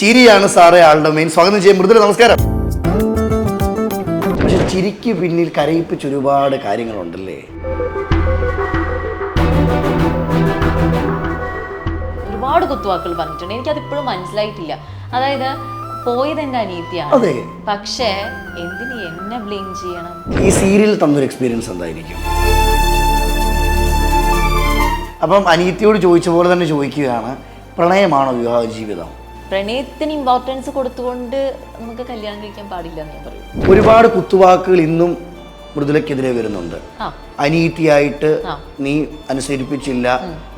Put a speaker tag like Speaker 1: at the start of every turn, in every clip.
Speaker 1: ചിരിയാണ് സാറേ ആളുടെ മെയിൻ സ്വാഗതം ചെയ്യാം മൃദുല നമസ്കാരം. പക്ഷെ ചിരിക്ക് പിന്നിൽ കരയിപ്പിച്ച് ഒരുപാട് കാര്യങ്ങളുണ്ടല്ലേ?
Speaker 2: ഒരുപാട് കുത്തുവാക്കുകൾ പറഞ്ഞിട്ടുണ്ട്. എനിക്കത് ഇപ്പോഴും മനസ്സിലായിട്ടില്ല. അതായത് പോയത് എന്റെ അനിയത്തിയാണ് പക്ഷേ എന്തിന് എന്നെ ബ്ലെയിം ചെയ്യണം?
Speaker 1: ഈ സീരിയൽ തന്നൊരു എക്സ്പീരിയൻസ് എന്തായിരിക്കും? അപ്പം അനിയത്തിയോട് ചോദിച്ച പോലെ തന്നെ ചോദിക്കുകയാണ് പ്രണയമാണോ വിവാഹ ജീവിതം?
Speaker 2: പ്രണയത്തിന് ഇമ്പോർട്ടൻസ് കൊടുത്തുകൊണ്ട് നമുക്ക് കല്യാണം കഴിക്കാൻ പാടില്ല എന്ന് ഞാൻ പറയും.
Speaker 1: ഒരുപാട് കുത്തുവാക്കുകൾ ഇന്നും മൃദുലക്കെതിരെ വരുന്നുണ്ട്. അനീതിയായിട്ട് നീ അനുസരിപ്പിച്ചില്ല.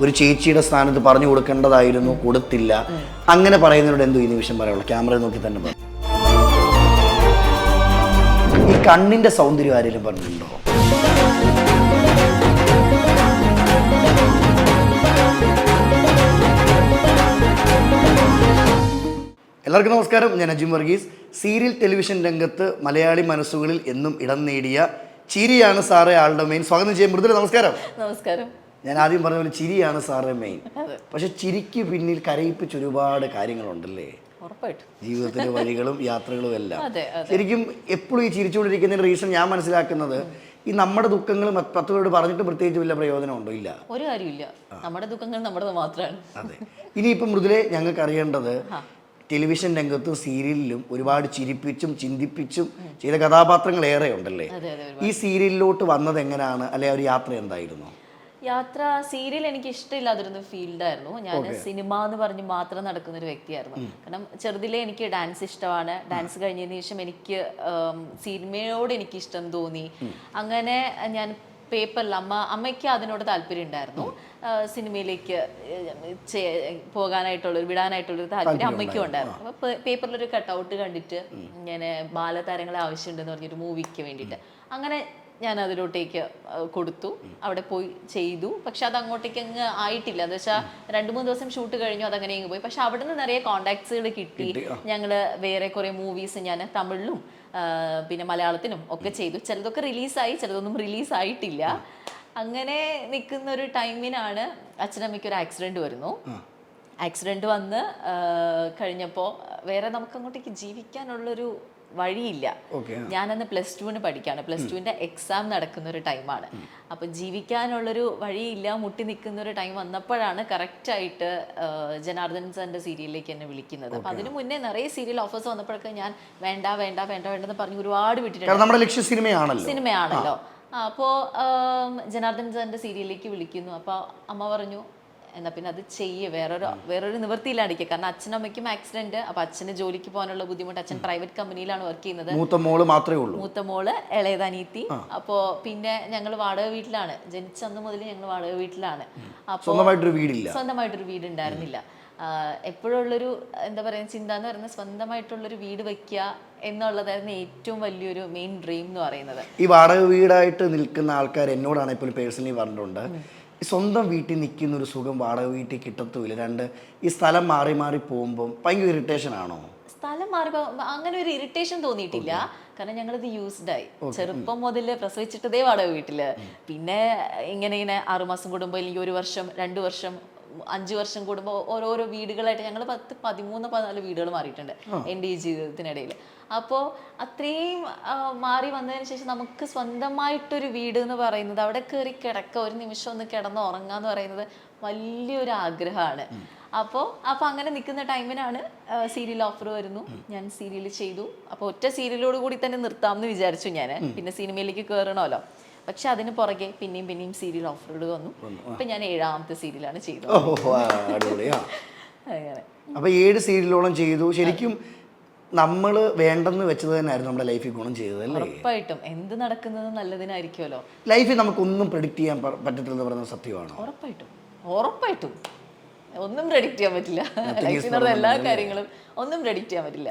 Speaker 1: ഒരു ചേച്ചിയുടെ സ്ഥാനത്ത് പറഞ്ഞു കൊടുക്കേണ്ടതായിരുന്നു കൊടുത്തില്ല. അങ്ങനെ പറയുന്നതിനോട് എന്തോ ഈ നിമിഷം പറയുള്ളൂ ക്യാമറ നോക്കി തന്നെ പറ. ഈ കണ്ണിന്റെ സൗന്ദര്യം ആരെങ്കിലും പറഞ്ഞിട്ടുണ്ടോ? എല്ലാവർക്കും നമസ്കാരം. ഞാൻ അജിം വർഗീസ്. സീരിയൽ ടെലിവിഷൻ രംഗത്ത് മലയാളി മനസ്സുകളിൽ എന്നും ഇടം നേടിയ ചിരിയാണ് സാറേ ആളുടെ മെയിൻ സ്വാഗതം ചെയ്യാൻ മൃദുല നമസ്കാരം.
Speaker 2: നമസ്കാരം.
Speaker 1: ഞാൻ ആദ്യം പറഞ്ഞ പോലെ ചിരിയാണ് സാറേ മെയിൻ പക്ഷെ ചിരിക്ക് പിന്നിൽ കരയിപ്പിച്ച് ഒരുപാട് കാര്യങ്ങളുണ്ടല്ലേ? ജീവിതത്തിന്റെ വഴികളും യാത്രകളും എല്ലാം. ശരിക്കും എപ്പോഴും ഈ ചിരിച്ചുകൊണ്ടിരിക്കുന്നതിന് റീസൺ ഞാൻ മനസ്സിലാക്കുന്നത് ഈ നമ്മുടെ ദുഃഖങ്ങൾ പത്തുപേരോട് പറഞ്ഞിട്ട് പ്രത്യേകിച്ച് വല്ല പ്രയോജനമുണ്ടോ? ഇല്ല.
Speaker 2: ഒരു കാര്യമില്ല നമ്മുടെ ദുഃഖങ്ങൾ നമ്മുടെ മാത്രമാണ്.
Speaker 1: അതെ. ഇനിയിപ്പം മൃദുലെ ഞങ്ങൾക്ക് അറിയേണ്ടത് ടെലിവിഷൻ രംഗത്തും സീരിയലിലും ഒരുപാട് ചിരിപ്പിച്ചും ചിന്തിപ്പിച്ചും ചെയ്ത കഥാപാത്രങ്ങൾ ഏറെ ഉണ്ടല്ലേ ഈ സീരിയലിലോട്ട് വന്നത് എങ്ങനെയാണ്? അല്ലെ ഒരു യാത്ര എന്തായിരുന്നു?
Speaker 2: യാത്ര സീരിയൽ എനിക്ക് ഇഷ്ടമില്ലാതിരുന്ന ഫീൽഡായിരുന്നു. ഞാൻ സിനിമ എന്ന് പറഞ്ഞ് മാത്രം നടക്കുന്ന ഒരു വ്യക്തിയായിരുന്നു കാരണം ചെറുതിലെ എനിക്ക് ഡാൻസ് ഇഷ്ടമാണ്. ഡാൻസ് കഴിഞ്ഞതിന് ശേഷം എനിക്ക് സിനിമയോട് എനിക്ക് ഇഷ്ടം തോന്നി അങ്ങനെ ഞാൻ പേപ്പറിൽ അമ്മ അമ്മയ്ക്ക് അതിനോട് താല്പര്യം ഉണ്ടായിരുന്നു. സിനിമയിലേക്ക് പോകാനായിട്ടുള്ളൊരു വിടാനായിട്ടുള്ളൊരു താല്പര്യം അമ്മയ്ക്കും ഉണ്ടായിരുന്നു. അപ്പോൾ പേപ്പറിലൊരു കട്ടൗട്ട് കണ്ടിട്ട് ഇങ്ങനെ ബാലതാരങ്ങളെ ആവശ്യമുണ്ടെന്ന് പറഞ്ഞൊരു മൂവിക്ക് വേണ്ടിയിട്ട്. അങ്ങനെ ഞാൻ അതിലോട്ടേക്ക് കൊടുത്തു. അവിടെ പോയി ചെയ്തു. പക്ഷെ അത് അങ്ങോട്ടേക്ക് അങ്ങ് ആയിട്ടില്ല. എന്ന് വെച്ചാൽ രണ്ട് മൂന്ന് ദിവസം ഷൂട്ട് കഴിഞ്ഞു അതങ്ങനെ അങ്ങ് പോയി. പക്ഷെ അവിടെ നിന്ന് നിറയെ കോണ്ടാക്ട്സുകൾ കിട്ടി. ഞങ്ങൾ വേറെ കുറേ മൂവീസ് ഞാൻ തമിഴിലും പിന്നെ മലയാളത്തിനും ഒക്കെ ചെയ്തു. ചിലതൊക്കെ റിലീസായി ചിലതൊന്നും റിലീസ് ആയിട്ടില്ല അങ്ങനെ നിൽക്കുന്ന ഒരു ടൈമിനാണ് അച്ഛനമ്മയ്ക്ക് ഒരു ആക്സിഡന്റ് വരുന്നു. ആക്സിഡന്റ് വന്ന് കഴിഞ്ഞപ്പോൾ വേറെ നമുക്ക് അങ്ങോട്ടേക്ക് ജീവിക്കാനുള്ളൊരു വഴിയില്ല. ഞാനന്ന് പ്ലസ് ടുവിന് പഠിക്കുകയാണ് പ്ലസ് ടുവിന്റെ എക്സാം നടക്കുന്ന ഒരു ടൈമാണ് അപ്പം ജീവിക്കാനുള്ളൊരു വഴിയില്ല മുട്ടി നിൽക്കുന്ന ഒരു ടൈം വന്നപ്പോഴാണ് കറക്റ്റായിട്ട് ജനാർദ്ദൻ സാറിന്റെ സീരിയലിലേക്ക് എന്നെ വിളിക്കുന്നത്. അപ്പം അതിന് മുന്നേ നിറയെ സീരിയൽ ഓഫേഴ്സ് വന്നപ്പോഴൊക്കെ ഞാൻ വേണ്ട വേണ്ട വേണ്ട വേണ്ടെന്ന് പറഞ്ഞ് ഒരുപാട് വിട്ടിട്ടുണ്ട്.
Speaker 1: നമ്മുടെ ലക്ഷ്യ സിനിമയാണല്ലോ.
Speaker 2: സിനിമയാണല്ലോ. അപ്പോൾ ജനാർദ്ദൻ സാറിന്റെ സീരിയലിലേക്ക് വിളിക്കുന്നു. അപ്പോൾ അമ്മ പറഞ്ഞു എന്നാ പിന്നെ അത് ചെയ്യ്. വേറൊരു വേറൊരു നിവൃത്തിയില്ലാണ്ടിരിക്കുക കാരണം അച്ഛനും അമ്മയ്ക്കും ആക്സിഡന്റ് അപ്പൊ അച്ഛന് ജോലിക്ക് പോകാനുള്ള ബുദ്ധിമുട്ട് അച്ഛൻ പ്രൈവറ്റ് കമ്പനിയിലാണ് വർക്ക് ചെയ്യുന്നത്.
Speaker 1: മൂത്ത മോൾ മാത്രമേ ഉള്ളൂ.
Speaker 2: മൂത്ത മോൾ ഇളയതനീത്തി അപ്പോ പിന്നെ ഞങ്ങൾ വാടക വീട്ടിലാണ്. ജനിച്ച അന്ന് മുതൽ ഞങ്ങൾ വാടക വീട്ടിലാണ്. അപ്പോൾ
Speaker 1: സ്വന്തമായിട്ടൊരു വീടില്ല.
Speaker 2: സ്വന്തമായിട്ടൊരു വീട് ഉണ്ടായിരുന്നില്ല. എപ്പോഴുള്ളൊരു എന്താ പറയുക ചിന്ത എന്ന് പറയുന്നത് സ്വന്തമായിട്ടുള്ളൊരു വീട് വെക്കുക എന്നുള്ളതായിരുന്നു ഏറ്റവും വലിയൊരു മെയിൻ ഡ്രീം എന്ന് പറയുന്നത്.
Speaker 1: ഈ വാടക വീടായിട്ട് നിൽക്കുന്ന ആൾക്കാർ എന്നോടാണ് ഇപ്പോൾ പേഴ്സണലി പറഞ്ഞിട്ടുണ്ട്. ഈ സ്വന്തം വീട്ടിൽ നിൽക്കുന്ന ഒരു സുഖം വാടക വീട്ടിൽ കിട്ടത്തുമില്ല. രണ്ട് ഈ സ്ഥലം മാറി മാറി പോകുമ്പം ഭയങ്കര ഇറിറ്റേഷൻ ആണോ?
Speaker 2: സ്ഥലം മാറുമ്പോൾ അങ്ങനെ ഒരു ഇറിറ്റേഷൻ തോന്നിയിട്ടില്ല. കാരണം ഞങ്ങളിത് യൂസ്ഡ് ആയി. ചെറുപ്പം മുതൽ പ്രസവിച്ചിട്ടതേ വാടക വീട്ടിൽ. പിന്നെ ഇങ്ങനെ ഇങ്ങനെ ആറുമാസം കൂടുമ്പോൾ അല്ലെങ്കിൽ ഒരു വർഷം രണ്ട് വർഷം അഞ്ച് വർഷം കൂടുമ്പോൾ ഓരോരോ വീടുകളായിട്ട് ഞങ്ങൾ പത്ത് പതിമൂന്ന് പതിനാല് വീടുകൾ മാറിയിട്ടുണ്ട് എന്റെ ഈ ജീവിതത്തിനിടയിൽ അപ്പോൾ അത്രയും മാറി വന്നതിന് ശേഷം നമുക്ക് സ്വന്തമായിട്ടൊരു വീട് എന്ന് പറയുന്നത് അവിടെ കയറി കിടക്ക ഒരു നിമിഷം ഒന്ന് കിടന്ന് ഉറങ്ങുക എന്ന് പറയുന്നത് വലിയൊരു ആഗ്രഹമാണ്. അപ്പോൾ അപ്പോൾ അങ്ങനെ നിൽക്കുന്ന ടൈമിനാണ് സീരിയൽ ഓഫർ വരുന്നു. ഞാൻ സീരിയൽ ചെയ്തു. അപ്പോൾ ഒറ്റ സീരിയലോട് കൂടി തന്നെ നിർത്താമെന്ന് വിചാരിച്ചു ഞാൻ പിന്നെ സിനിമയിലേക്ക് കയറണമല്ലോ പക്ഷെ അതിന് പുറകെ പിന്നെയും പിന്നെയും സീരിയൽ ഓഫറുകൾ വന്നു. ഇപ്പം ഞാൻ ഏഴാമത്തെ സീരിയലാണ് ചെയ്തത്. അങ്ങനെ.
Speaker 1: അപ്പോൾ ഏഴ് സീരിയലോളം ചെയ്തു. ശരിക്കും നമ്മൾ വേണ്ടെന്ന് വെച്ചത് തന്നെയായിരുന്നു നമ്മുടെ ലൈഫിൽ ഗുണം ചെയ്തത് അല്ലേ?
Speaker 2: ഉറപ്പായിട്ടും. എന്ത് നടക്കുന്നത് നല്ലതിനായിരിക്കുമല്ലോ.
Speaker 1: ലൈഫിൽ നമുക്കൊന്നും പ്രെഡിക്റ്റ് ചെയ്യാൻ പറ്റത്തില്ലെന്ന് പറയുന്നത് സത്യമാണ്?
Speaker 2: ഉറപ്പായിട്ടും. ഉറപ്പായിട്ടും. ഒന്നും പ്രഡിക്റ്റ് ചെയ്യാൻ പറ്റില്ല. എല്ലാ കാര്യങ്ങളും ഒന്നും പ്രഡിക്റ്റ് ചെയ്യാൻ പറ്റില്ല.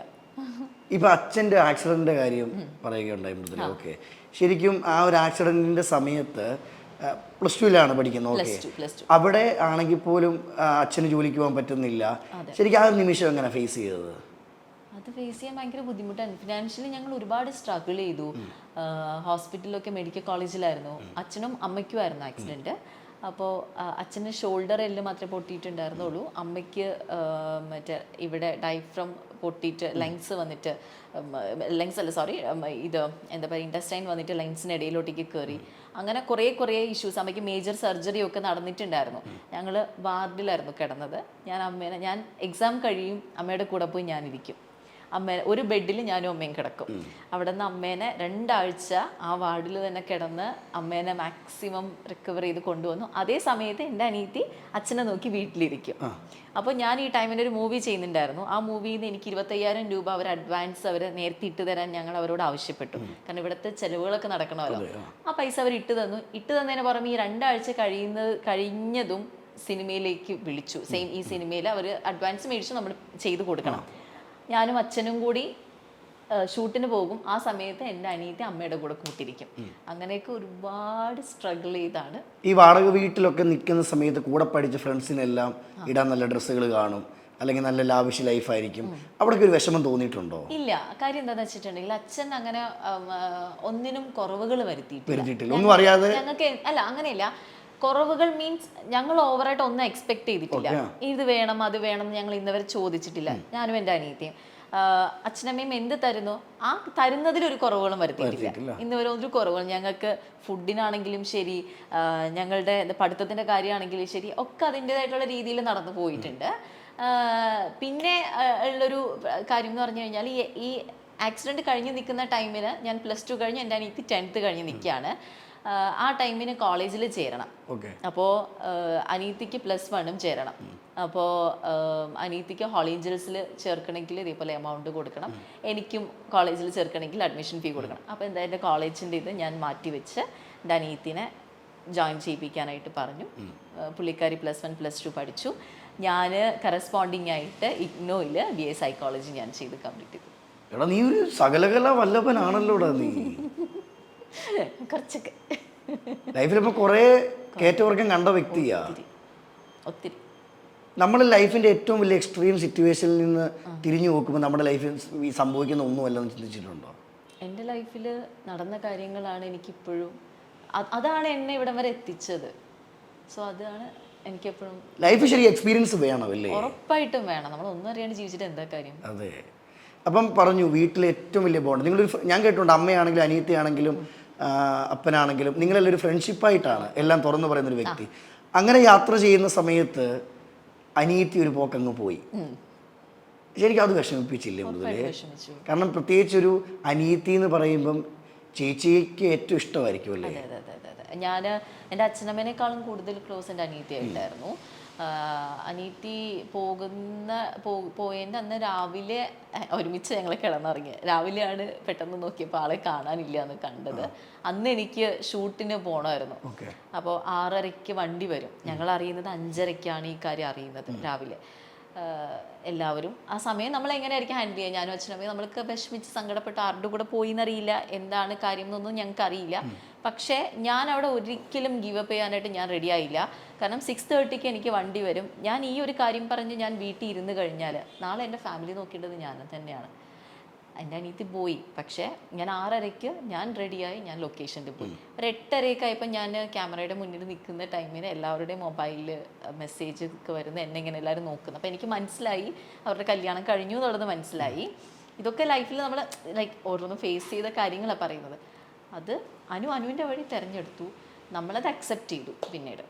Speaker 1: ഇപ്പൊ അച്ഛന്റെ ആക്സിഡന്റിന്റെ കാര്യം പറയുകയുണ്ടായി ഓക്കെ ശരിക്കും ആ ഒരു ആക്സിഡന്റിന്റെ സമയത്ത് പ്ലസ് ടുവിലാണ് പഠിക്കുന്നത്. ഓക്കെ. അവിടെ ആണെങ്കിൽ പോലും അച്ഛന് ജോലിക്ക് പോകാൻ പറ്റുന്നില്ല. ശരിക്കും ആ ഒരു നിമിഷം എങ്ങനെ ഫേസ് ചെയ്തത്?
Speaker 2: അത് ഫേസ് ചെയ്യാൻ ഭയങ്കര ബുദ്ധിമുട്ടാണ് ഫിനാൻഷ്യലി ഞങ്ങൾ ഒരുപാട് സ്ട്രഗിൾ ചെയ്തു. ഹോസ്പിറ്റലിലൊക്കെ മെഡിക്കൽ കോളേജിലായിരുന്നു അച്ഛനും അമ്മയ്ക്കുമായിരുന്നു ആക്സിഡന്റ് അപ്പോൾ അച്ഛന് ഷോൾഡർ എല്ല് മാത്രമേ പൊട്ടിയിട്ടുണ്ടായിരുന്നുള്ളൂ. അമ്മയ്ക്ക് മറ്റേ ഇവിടെ ഡൈഫ്രം പൊട്ടിയിട്ട് ലങ്സ് വന്നിട്ട് ലങ്സ് അല്ല സോറി ഇത് എന്താ പറയുക ഇൻഡസ്റ്റൈൻ വന്നിട്ട് ലങ്സിന് ഇടയിലോട്ടേക്ക് കയറി അങ്ങനെ കുറേ കുറേ ഇഷ്യൂസ് അമ്മയ്ക്ക് മേജർ സർജറി ഒക്കെ നടന്നിട്ടുണ്ടായിരുന്നു. ഞങ്ങൾ വാർഡിലായിരുന്നു കിടന്നത്. ഞാൻ അമ്മേനെ ഞാൻ എക്സാം കഴിയും അമ്മയുടെ കൂടെ പോയി ഞാനിരിക്കും. അമ്മ ഒരു ബെഡിൽ ഞാനും അമ്മയും കിടക്കും. അവിടെ നിന്ന് അമ്മേനെ രണ്ടാഴ്ച ആ വാർഡിൽ തന്നെ കിടന്ന് അമ്മേനെ മാക്സിമം റിക്കവർ ചെയ്ത് കൊണ്ടുവന്നു. അതേ സമയത്ത് എന്റെ അനിയത്തി അച്ഛനെ നോക്കി വീട്ടിലിരിക്കും. അപ്പോൾ ഞാൻ ഈ ടൈമിൽ ഒരു മൂവി ചെയ്യുന്നുണ്ടായിരുന്നു. ആ മൂവിയിൽ നിന്ന് എനിക്ക് ഇരുപത്തയ്യായിരം രൂപ അവർ അഡ്വാൻസ് അവർ നേരത്തെ ഇട്ട് തരാൻ ഞങ്ങൾ അവരോട് ആവശ്യപ്പെട്ടു. കാരണം ഇവിടുത്തെ ചെലവുകളൊക്കെ നടക്കണമല്ലോ. ആ. പൈസ അവർ ഇട്ട് തന്നു. ഇട്ട് തന്നതിന് പുറമെ ഈ രണ്ടാഴ്ച കഴിയുന്നത് കഴിഞ്ഞതും സിനിമയിലേക്ക് വിളിച്ചു. സെയിം ഈ സിനിമയിൽ അവർ അഡ്വാൻസ് മേടിച്ച് നമ്മൾ ചെയ്തു കൊടുക്കണം. ഞാനും അച്ഛനും കൂടി ഷൂട്ടിന് പോകും. ആ സമയത്ത് എന്റെ അനിയത്തെ അമ്മയുടെ കൂടെ കൂട്ടിരിക്കും. അങ്ങനെയൊക്കെ ഒരുപാട് സ്ട്രഗിൾ ചെയ്താണ്.
Speaker 1: ഈ വാടക വീട്ടിലൊക്കെ നിൽക്കുന്ന സമയത്ത് കൂടെ പഠിച്ച ഫ്രണ്ട്സിനെല്ലാം ഇടാൻ നല്ല ഡ്രസ്സുകൾ കാണും. അല്ലെങ്കിൽ നല്ല ലാവിഷ് ലൈഫായിരിക്കും അവിടേക്ക് ഒരു വിഷമം തോന്നിയിട്ടുണ്ടോ?
Speaker 2: ഇല്ല. കാര്യം എന്താണെന്ന് വെച്ചിട്ടുണ്ടെങ്കിൽ അച്ഛൻ അങ്ങനെ ഒന്നിനും കുറവുകൾ വരുത്തിയിട്ടില്ല.
Speaker 1: ഒന്നും അറിയാതെ
Speaker 2: ഞങ്ങൾക്ക് അല്ല അങ്ങനെയില്ല. കുറവുകൾ മീൻസ് ഞങ്ങൾ ഓവറായിട്ട് ഒന്നും എക്സ്പെക്ട് ചെയ്തിട്ടില്ല. ഇത് വേണം അത് വേണം എന്ന് ഞങ്ങൾ ഇന്നവരെ ചോദിച്ചിട്ടില്ല. ഞാനും എന്റെ അനിയത്തിയും. അച്ഛനമ്മയും എന്ത് തരുന്നു? ആ തരുന്നതിൽ ഒരു കുറവുകളും വരുത്തിയിട്ടില്ല. ഇന്ന് വരെ ഒരു കുറവുകൾ. ഞങ്ങൾക്ക് ഫുഡിനാണെങ്കിലും ശരി ഞങ്ങളുടെ പഠിത്തത്തിന്റെ കാര്യമാണെങ്കിലും ശരി ഒക്കെ അതിന്റെതായിട്ടുള്ള രീതിയിൽ നടന്നു പോയിട്ടുണ്ട്. പിന്നെ ഉള്ളൊരു കാര്യം എന്ന് പറഞ്ഞു കഴിഞ്ഞാൽ ഈ ആക്സിഡന്റ് ആക്സിഡന്റ് കഴിഞ്ഞ് നിൽക്കുന്ന ടൈമിന് ഞാൻ പ്ലസ് ടു കഴിഞ്ഞ് എന്റെ അനിയത്തി ടെൻത്ത് കഴിഞ്ഞ് നിൽക്കുകയാണ്. ആ ടൈമിന് കോളേജിൽ ചേരണം. അപ്പോൾ അനീതിക്ക് പ്ലസ് വണ്ണും ചേരണം. അപ്പോൾ അനീതിക്ക് ഹോളേഞ്ചൽസിൽ ചേർക്കണമെങ്കിൽ ഇതേപോലെ എമൗണ്ട് കൊടുക്കണം. എനിക്കും കോളേജിൽ ചേർക്കണമെങ്കിൽ അഡ്മിഷൻ ഫീ കൊടുക്കണം. അപ്പോൾ എന്തായാലും കോളേജിന്റെ ഇത് ഞാൻ മാറ്റി വെച്ച് എന്റെ അനീത്തിനെ ജോയിൻ ചെയ്യിപ്പിക്കാനായിട്ട് പറഞ്ഞു. പുള്ളിക്കാരി പ്ലസ് വൺ പ്ലസ് ടു പഠിച്ചു. ഞാൻ കറസ്പോണ്ടിങ് ആയിട്ട് ഇഗ്നോയിൽ ബി എ സൈക്കോളജി ഞാൻ ചെയ്ത് കംപ്ലീറ്റ് ചെയ്തു.
Speaker 1: എടാ നീ ഒരു സകലകല വല്ലഭനാണല്ലോടാ നീ?
Speaker 2: കുറച്ചൊക്കെ.
Speaker 1: ലൈഫിലിപ്പോൾ കുറേ കയറ്റവർക്കം കണ്ട വ്യക്തിയാ.
Speaker 2: ഒത്തിരി.
Speaker 1: നമ്മൾ ലൈഫിന്റെ ഏറ്റവും വലിയ എക്സ്ട്രീം സിറ്റുവേഷനിൽ നിന്ന് തിരിഞ്ഞു നോക്കുമ്പോൾ നമ്മുടെ ലൈഫിൽ സംഭവിക്കുന്ന ഒന്നുമല്ലെന്ന് ചിന്തിച്ചിട്ടുണ്ടോ?
Speaker 2: എന്റെ ലൈഫിൽ നടന്ന കാര്യങ്ങളാണ് എനിക്കിപ്പോഴും ഇപ്പോഴും അതാണ് എന്നെ ഇവിടം വരെ എത്തിച്ചത്. സോ അതാണ് എനിക്കെപ്പോഴും
Speaker 1: ലൈഫ് ശരി എക്സ്പീരിയൻസ് വേണമല്ലേ?
Speaker 2: ഉറപ്പായിട്ടും വേണം. നമ്മൾ ഒന്നും അറിയാണ്ട് ജീവിച്ചിട്ട് എന്താ കാര്യം?
Speaker 1: അതെ. അപ്പം പറഞ്ഞു വീട്ടിലെ ഏറ്റവും വലിയ ബോണ്ട് നിങ്ങളൊരു ഞാൻ കേട്ടിട്ടുണ്ട് അമ്മയാണെങ്കിലും അനിയത്തിയാണെങ്കിലും അപ്പനാണെങ്കിലും നിങ്ങളെല്ലാം ഒരു ഫ്രണ്ട്ഷിപ്പായിട്ടാണ് എല്ലാം തുറന്നു പറയുന്നൊരു വ്യക്തി. അങ്ങനെ യാത്ര ചെയ്യുന്ന സമയത്ത് അനിയത്തി ഒരു പോക്കങ്ങ് പോയി. ശരിക്കും അത് വിഷമിപ്പിച്ചില്ലേ മുതലേ? കാരണം പ്രത്യേകിച്ച് ഒരു അനിയത്തി എന്ന് പറയുമ്പം ചേച്ചിക്ക് ഏറ്റവും ഇഷ്ടമായിരിക്കും അല്ലേ?
Speaker 2: ഞാൻ എന്റെ അച്ഛനമ്മേനേക്കാളും കൂടുതൽ ക്ലോസ് എന്റെ അനീത്തിയായിട്ടായിരുന്നു അനീത്തി പോകുന്ന പോ- പോയതിന്റെ അന്ന് രാവിലെ ഒരുമിച്ച് ഞങ്ങൾ കിടന്നിറങ്ങി. രാവിലെയാണ് പെട്ടെന്ന് നോക്കിയപ്പോൾ ആളെ കാണാനില്ല എന്ന് കണ്ടത് അന്ന് എനിക്ക് ഷൂട്ടിന് പോകണമായിരുന്നു അപ്പോൾ ആറരയ്ക്ക് വണ്ടി വരും. ഞങ്ങൾ അറിയുന്നത് അഞ്ചരയ്ക്കാണ് ഈ കാര്യം അറിയുന്നത് രാവിലെ. എല്ലാവരും. ആ സമയം നമ്മൾ എങ്ങനെയായിരിക്കും ഹാൻഡിൽ ചെയ്യുക? ഞാനും അച്ഛനമ്മയും നമ്മൾക്ക് വിഷമിച്ച് സങ്കടപ്പെട്ട് ആരുടെ കൂടെ പോയി എന്നറിയില്ല എന്താണ് കാര്യം എന്നൊന്നും ഞങ്ങൾക്ക് അറിയില്ല. പക്ഷേ ഞാൻ അവിടെ ഒരിക്കലും ഗീവ് അപ്പ് ചെയ്യാനായിട്ട് ഞാൻ റെഡി ആയില്ല. കാരണം സിക്സ് തേർട്ടിക്ക് എനിക്ക് വണ്ടി വരും. ഞാൻ ഈ ഒരു കാര്യം പറഞ്ഞ് ഞാൻ വീട്ടിൽ ഇരുന്ന് കഴിഞ്ഞാൽ നാളെ എന്റെ ഫാമിലി നോക്കേണ്ടത് ഞാൻ തന്നെയാണ്. എന്റെ അനിയത്തി പോയി. പക്ഷേ ഞാൻ ആറരയ്ക്ക് ഞാൻ റെഡിയായി ഞാൻ ലൊക്കേഷനിൽ പോയി. ഒരു എട്ടരയൊക്കെ ആയപ്പോൾ ഞാൻ ക്യാമറയുടെ മുന്നിൽ നിൽക്കുന്ന ടൈമിന് എല്ലാവരുടെയും മൊബൈലിൽ മെസ്സേജ് ഒക്കെ വരുന്ന എന്നെ ഇങ്ങനെ എല്ലാവരും നോക്കുന്നത് അപ്പോൾ എനിക്ക് മനസ്സിലായി. അവരുടെ കല്യാണം കഴിഞ്ഞു എന്നുള്ളത് മനസ്സിലായി. ഇതൊക്കെ ലൈഫിൽ നമ്മൾ ലൈക്ക് ഓരോന്നും ഫേസ് ചെയ്ത കാര്യങ്ങളാണ് പറയുന്നത്. അത് അനു അനുവിന്റെ വഴി തിരഞ്ഞെടുത്തു. നമ്മളത് അക്സെപ്റ്റ് ചെയ്തു പിന്നീട്.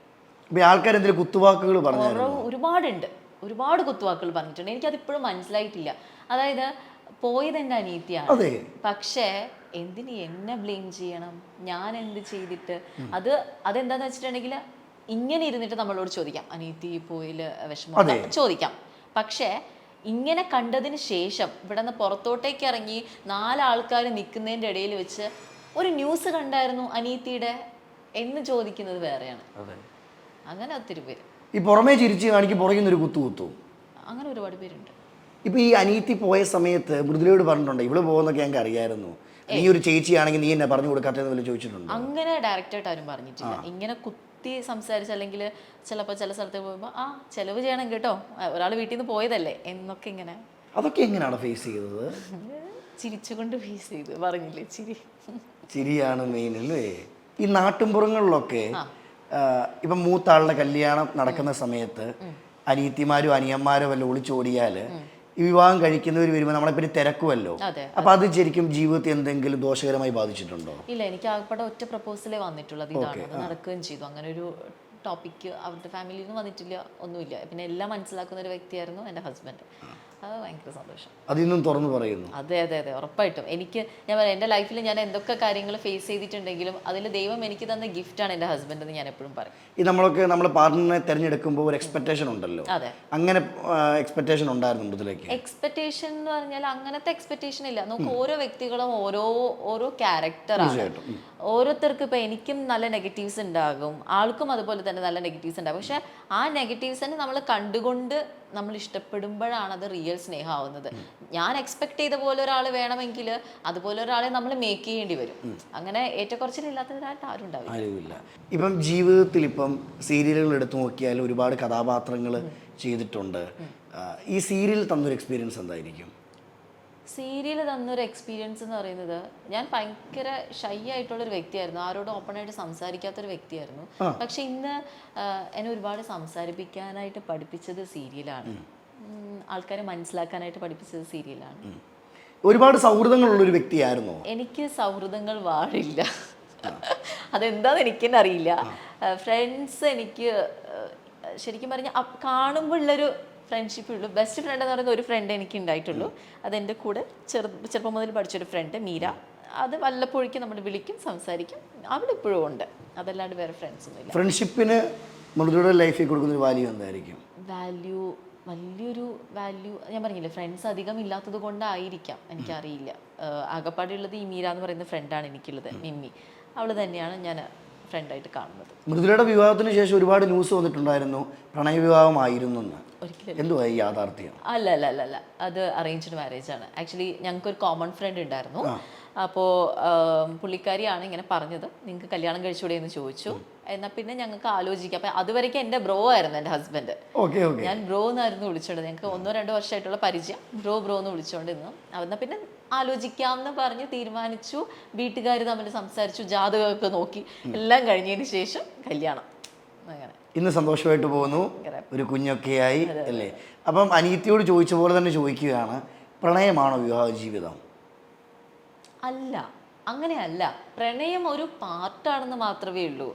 Speaker 1: ആൾക്കാർ എന്തെങ്കിലും കുത്തുവാക്കുകൾ പറഞ്ഞു
Speaker 2: ഒരുപാടുണ്ട്. ഒരുപാട് കുത്തുവാക്കുകൾ പറഞ്ഞിട്ടുണ്ട്. എനിക്കതിപ്പോഴും മനസ്സിലായിട്ടില്ല. അതായത് പോയത് എന്റെ അനീതിയാണ്.
Speaker 1: അതെ.
Speaker 2: പക്ഷേ എന്തിന് എന്നെ ബ്ലെയിം ചെയ്യണം? ഞാൻ എന്ത് ചെയ്തിട്ട്? അത് അതെന്താന്ന് വെച്ചിട്ടുണ്ടെങ്കിൽ ഇങ്ങനെ ഇരുന്നിട്ട് നമ്മളോട് ചോദിക്കാം. അനീതി പോയിൽ വിഷമം ചോദിക്കാം. പക്ഷേ ഇങ്ങനെ കണ്ടതിന് ശേഷം ഇവിടെ നിന്ന് പുറത്തോട്ടേക്ക് ഇറങ്ങി നാലാൾക്കാർ നിൽക്കുന്നതിന്റെ ഇടയിൽ വെച്ച് ഒരു ന്യൂസ് കണ്ടായിരുന്നു അനീതിയുടെ എന്ന് ചോദിക്കുന്നത് വേറെയാണ്. അങ്ങനെ ഒത്തിരി പേര്.
Speaker 1: ഈ പുറമേ ചിരിച്ച് കാണിക്ക് പുറകിൽ നിന്നൊരു കുത്തു കുത്തു.
Speaker 2: അങ്ങനെ ഒരുപാട് പേരുണ്ട്.
Speaker 1: ഇപ്പൊ ഈ അനീത്തി പോയ സമയത്ത് മൃദുലയോട് പറഞ്ഞിട്ടുണ്ട്? ഇവൾ പോകുന്നൊക്കെ ഞങ്ങൾക്ക് അറിയായിരുന്നു. നീ ഒരു ചേച്ചിയാണെങ്കിൽ നീ എന്നെ പറഞ്ഞു കൊടുക്കാത്തതെന്ന് വല്ല ചോദിച്ചിട്ടുണ്ട്?
Speaker 2: അങ്ങനെ ഡയറക്റ്റായിട്ട് ആരും പറഞ്ഞിട്ടില്ല. ഇങ്ങനെ കുത്തി സംസാരിച്ച് അല്ലെങ്കിൽ ചിലപ്പോൾ ചില സ്ഥലത്ത് പോകുമ്പോൾ ആ ചെലവ് ചെയ്യണം കേട്ടോ. ഒരാൾ വീട്ടിൽ നിന്ന് പോയതല്ലേ എന്നൊക്കെ ഇങ്ങനെ.
Speaker 1: അതൊക്കെ എങ്ങനെയാണ് ഫേസ് ചെയ്തത്?
Speaker 2: ചിരിച്ചുകൊണ്ട് ഫേസ് ചെയ്തു പറഞ്ഞില്ലേ? ചിരി.
Speaker 1: ചിരിയാണ് മെയിൻ അല്ലേ? ഈ നാട്ടിൻപുറങ്ങളിലൊക്കെ ഇപ്പം മൂത്ത ആളുടെ കല്യാണം നടക്കുന്ന സമയത്ത് അനിയത്തിമാരും അനിയന്മാരോ വല്ല ഒളിച്ചോടിയാൽ ഈ വിവാഹം കഴിക്കുന്നവർ വരുമ്പോൾ നമ്മളെപ്പറ്റി തിരക്കുമല്ലോ. അപ്പൊ അത്. ശരിക്കും ജീവിതത്തിൽ എന്തെങ്കിലും ദോഷകരമായി ബാധിച്ചിട്ടുണ്ടോ?
Speaker 2: ഇല്ല എനിക്ക് ആകപ്പെടെ ഒറ്റ പ്രപ്പോസലേ വന്നിട്ടുള്ളത് ഇതാണ്. അത് നടക്കുകയും ചെയ്തു. അങ്ങനെ ഒരു ടോപ്പിക്ക് അവരുടെ ഫാമിലിയിൽ നിന്ന് വന്നിട്ടില്ല ഒന്നുമില്ല. പിന്നെ എല്ലാം മനസ്സിലാക്കുന്ന ഒരു വ്യക്തിയായിരുന്നു എന്റെ ഹസ്ബൻഡ് അത് ഭയങ്കര സന്തോഷം.
Speaker 1: അതിന്നും തുറന്നു പറയുന്നു.
Speaker 2: അതെ അതെ അതെ. ഉറപ്പായിട്ടും. എനിക്ക് ഞാൻ പറയാം എന്റെ ലൈഫിൽ ഞാൻ എന്തൊക്കെ കാര്യങ്ങൾ ഫേസ് ചെയ്തിട്ടുണ്ടെങ്കിലും അതിൽ ദൈവം എനിക്ക് തന്ന ഗിഫ്റ്റാണ് എന്റെ ഹസ്ബൻഡ് എന്ന് ഞാൻ എപ്പോഴും പറയും.
Speaker 1: ഈ നമ്മളൊക്കെ നമ്മൾ പാർട്ട്ണറിനെ തിരഞ്ഞെടുക്കുമ്പോൾ ഒരു എക്സ്പെക്ടേഷൻ ഉണ്ടല്ലോ.
Speaker 2: അതെ.
Speaker 1: അങ്ങനെ എക്സ്പെക്ടേഷൻ ഉണ്ടായിരുന്നു മൃദുലയ്ക്ക്
Speaker 2: എക്സ്പെക്ടേഷൻ എന്ന് പറഞ്ഞാൽ അങ്ങനത്തെ എക്സ്പെക്ടേഷൻ ഇല്ല. നമുക്ക് ഓരോ വ്യക്തികളും ഓരോ ഓരോ ക്യാരക്ടറാണ് ഓരോരുത്തർക്കും ഇപ്പം എനിക്കും നല്ല നെഗറ്റീവ്സ് ഉണ്ടാകും. ആൾക്കും അതുപോലെ തന്നെ നല്ല നെഗറ്റീവ്സ് ഉണ്ടാകും. പക്ഷെ ആ നെഗറ്റീവ്സിനെ നമ്മൾ കണ്ടുകൊണ്ട് നമ്മൾ ഇഷ്ടപ്പെടുമ്പോഴാണ് അത് റിയൽ സ്നേഹമാവുന്നത്. ഞാൻ എക്സ്പെക്ട് ചെയ്ത പോലെ ഒരാൾ വേണമെങ്കിൽ അതുപോലെ ഒരാളെ നമ്മൾ മേക്ക് ചെയ്യേണ്ടി വരും. അങ്ങനെ ഏറ്റക്കുറച്ചിലില്ലാത്തവരായിട്ട് ആരും ഉണ്ടാവില്ല.
Speaker 1: ഇപ്പം ജീവിതത്തിൽ ഇപ്പം സീരിയലുകൾ എടുത്തു നോക്കിയാൽ ഒരുപാട് കഥാപാത്രങ്ങൾ ചെയ്തിട്ടുണ്ട്. ഈ സീരിയൽ തന്നൊരു എക്സ്പീരിയൻസ് എന്തായിരിക്കും?
Speaker 2: സീരിയൽ തന്നൊരു എക്സ്പീരിയൻസ് എന്ന് പറയുന്നത് ഞാൻ ഭയങ്കര ഷൈ ആയിട്ടുള്ള ഒരു വ്യക്തിയായിരുന്നു. ആരോടും ഓപ്പൺ ആയിട്ട് സംസാരിക്കാത്തൊരു വ്യക്തിയായിരുന്നു. പക്ഷെ ഇന്ന് എന്നെ ഒരുപാട് സംസാരിപ്പിക്കാനായിട്ട് പഠിപ്പിച്ചത് സീരിയലാണ്. ആൾക്കാരെ മനസ്സിലാക്കാനായിട്ട് പഠിപ്പിച്ചത് സീരിയലാണ്.
Speaker 1: ഒരുപാട് സൗഹൃദങ്ങളുള്ള ഒരു വ്യക്തിയായിരുന്നു?
Speaker 2: എനിക്ക് സൗഹൃദങ്ങൾ വാഴില്ല. അതെന്താന്ന് എനിക്ക് തന്നെ അറിയില്ല ഫ്രണ്ട്സ് എനിക്ക് ശരിക്കും പറഞ്ഞാൽ കാണുമ്പോഴുള്ളൊരു ഫ്രണ്ട്ഷിപ്പ് ഉള്ളൂ ബെസ്റ്റ് ഫ്രണ്ട് എന്ന് പറയുന്ന ഒരു ഫ്രണ്ട് എനിക്ക് ഉണ്ടായിട്ടുള്ളൂ. അതെന്റെ കൂടെ ചെറു ചെറുപ്പം മുതൽ പഠിച്ചൊരു ഫ്രണ്ട് മീര. അത് വല്ലപ്പോഴേക്കും നമ്മൾ വിളിക്കും സംസാരിക്കും. അവിടെ ഇപ്പോഴും ഉണ്ട്. അതല്ലാണ്ട് വേറെ ഫ്രണ്ട്സ് ഒന്നുമില്ല.
Speaker 1: ഫ്രണ്ട്ഷിപ്പിന് ലൈഫിൽ കൊടുക്കുന്ന വാല്യൂ എന്തായിരിക്കും?
Speaker 2: വാല്യൂ വലിയൊരു വാല്യൂ ഞാൻ പറഞ്ഞില്ലേ ഫ്രണ്ട്സ് അധികം ഇല്ലാത്തത് കൊണ്ടായിരിക്കാം എനിക്കറിയില്ല. ആകപ്പാടെയുള്ളത് ഈ മീര എന്ന് പറയുന്ന ഫ്രണ്ടാണ് എനിക്കുള്ളത് മിമ്മി. അവൾ തന്നെയാണ് ഞാൻ ഫ്രണ്ടായിട്ട് കാണുന്നത്.
Speaker 1: മൃദുലയുടെ വിവാഹത്തിന് ശേഷം ഒരുപാട് ന്യൂസ് വന്നിട്ടുണ്ടായിരുന്നു പ്രണയ വിവാഹമായിരുന്നു എന്ന്. യാഥാർത്ഥ്യം?
Speaker 2: അല്ല അല്ല അല്ല അത് അറേഞ്ച്ഡ് മാരേജ് ആണ്. ആക്ച്വലി ഞങ്ങൾക്ക് ഒരു കോമൺ ഫ്രണ്ട് ഉണ്ടായിരുന്നു അപ്പോൾ പുള്ളിക്കാരിയാണ് ഇങ്ങനെ പറഞ്ഞത്. നിങ്ങൾക്ക് കല്യാണം കഴിച്ചുകൂടെ എന്ന് ചോദിച്ചു. എന്നാൽ പിന്നെ ഞങ്ങൾക്ക് ആലോചിക്കാം. അപ്പം അതുവരേക്ക് എന്റെ ബ്രോ ആയിരുന്നു എന്റെ ഹസ്ബൻഡ്.
Speaker 1: Okay okay.
Speaker 2: ഞാൻ ബ്രോ എന്നായിരുന്നു വിളിച്ചോണ്ട് ഞങ്ങൾക്ക് ഒന്നോ രണ്ടോ വർഷമായിട്ടുള്ള പരിചയം. ബ്രോ ബ്രോ എന്ന് വിളിച്ചുകൊണ്ടിരുന്നു എന്നാൽ പിന്നെ ആലോചിക്കാം എന്ന് പറഞ്ഞ് തീരുമാനിച്ചു. വീട്ടുകാർ തമ്മിൽ സംസാരിച്ചു. ജാതകമൊക്കെ നോക്കി. എല്ലാം കഴിഞ്ഞതിന് ശേഷം കല്യാണം. അങ്ങനെ.
Speaker 1: ഇന്ന് സന്തോഷമായിട്ട് പോകുന്നു. ഒരു കുഞ്ഞൊക്കെയായി അല്ലേ? അപ്പം അനിയത്തിയോട് ചോദിച്ച പോലെ തന്നെ ചോദിക്കുകയാണ്. പ്രണയമാണോ വിവാഹ ജീവിതം?
Speaker 2: അല്ല. അങ്ങനെയല്ല പ്രണയം ഒരു പാർട്ടാണെന്ന് മാത്രമേ ഉള്ളൂ.